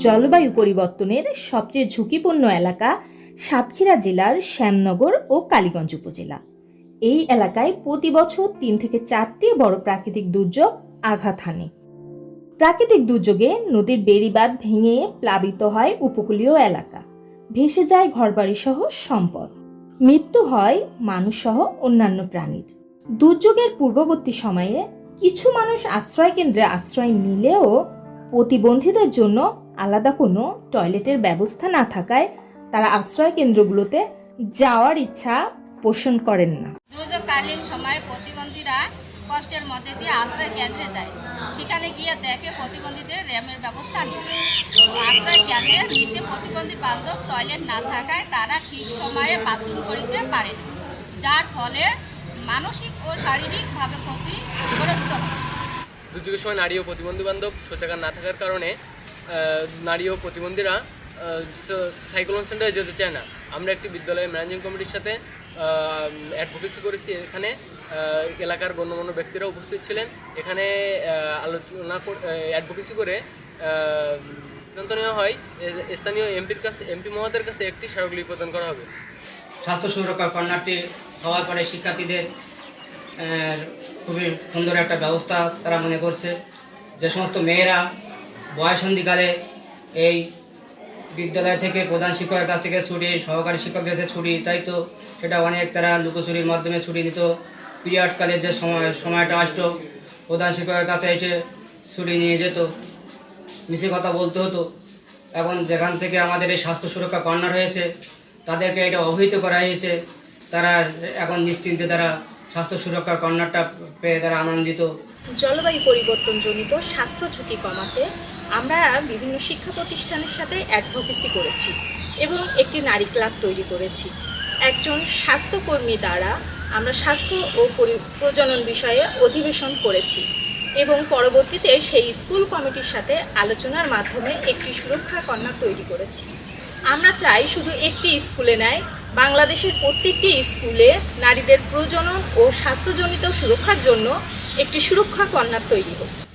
জলবায়ু পরিবর্তনের সবচেয়ে ঝুঁকিপূর্ণ এলাকা সাতক্ষীরা জেলার শ্যামনগর ও কালীগঞ্জ উপজেলা। এই এলাকায় প্রতি বছর তিন থেকে চারটি বড় প্রাকৃতিক দুর্যোগ আঘাত হানে। প্রাকৃতিক দুর্যোগে নদীর বেড়িবাঁধ ভেঙে প্লাবিত হয় উপকূলীয় এলাকা। ভেসে যায় ঘরবাড়ি সহ সম্পদ। মৃত্যু হয় মানুষসহ অন্যান্য প্রাণীর। দুর্যোগের পূর্ববর্তী সময়ে কিছু মানুষ আশ্রয় কেন্দ্রে আশ্রয় নিলেও প্রতিবন্ধীদের জন্য আলাদা কোনো টয়লেটের ব্যবস্থা না থাকায় তারা আশ্রয় কেন্দ্রগুলোতে যাওয়ার ইচ্ছা পোষণ করেন না। দুর্যোগকালীন সময়ে প্রতিবন্ধীরা কষ্টের মধ্যে দিয়ে আশ্রয় কেন্দ্রে যায়। সেখানে গিয়ে দেখে প্রতিবন্ধীদের র্যামের ব্যবস্থা নেই। আশ্রয় কেন্দ্রের নিচে প্রতিবন্ধী বান্ধব টয়লেট না থাকায় তারা ঠিক সময়ে বাথরুম করিতে পারে না। যার ফলে মানসিক ও শারীরিকভাবে ক্ষতিগ্রস্ত হয়। দুর্যোগের সময় নারী ও প্রতিবন্ধী বান্ধব শৌচাগার না থাকার কারণে নারী ও প্রতিবন্ধীরা সাইক্লোন সেন্টারে যেতে চায় না। আমরা একটি বিদ্যালয়ের ম্যানেজিং কমিটির সাথে অ্যাডভোকেসি করেছি। এখানে এলাকার গণ্যমান্য ব্যক্তিরা উপস্থিত ছিলেন। এখানে আলোচনা অ্যাডভোকেসি করে সিদ্ধান্ত নেওয়া হয়। স্থানীয় এমপির কাছে এমপি মহোদয়ের কাছে একটি স্মারকলিপি প্রদান করা হবে। স্বাস্থ্য সুরক্ষা কর্নারটি হওয়ার পরে শিক্ষার্থীদের খুবই সুন্দর একটা ব্যবস্থা তারা মনে করছে। যে সমস্ত মেয়েরা বয়সন্ধিকালে এই বিদ্যালয় থেকে প্রধান শিক্ষকের কাছ থেকে ছুটি, সহকারী শিক্ষকদের কাছে ছুটি চাইতো। সেটা অনেক তারা লুকোচুরির মাধ্যমে ছুটি নিত। পিরিয়ডকালের যে সময়, সময়টা আসতো, প্রধান শিক্ষকের কাছে এসে ছুটি নিয়ে যেত। মিশে কথা বলতে হতো। এখন যেখান থেকে আমাদের এই স্বাস্থ্য সুরক্ষা কর্নার হয়েছে, তাদেরকে এটা অবহিত করা হয়েছে। তারা এখন নিশ্চিন্তে তারা স্বাস্থ্য সুরক্ষার কর্নারটা পেয়ে তারা আনন্দিত। জলবায়ু পরিবর্তনজনিত স্বাস্থ্য ঝুঁকি কমাতে আমরা বিভিন্ন শিক্ষা প্রতিষ্ঠানের সাথে অ্যাডভোকেসি করেছি এবং একটি নারী ক্লাব তৈরি করেছি। একজন স্বাস্থ্যকর্মী দ্বারা আমরা স্বাস্থ্য ও পরি- প্রজনন বিষয়ে অধিবেশন করেছি এবং পরবর্তীতে সেই স্কুল কমিটির সাথে আলোচনার মাধ্যমে একটি সুরক্ষা কন্যা তৈরি করেছি। আমরা চাই শুধু একটি স্কুলে নেয়, বাংলাদেশের প্রত্যেকটি স্কুলে নারীদের প্রজনন ও স্বাস্থ্যজনিত সুরক্ষার জন্য একটি সুরক্ষা কন্যা তৈরি হোক।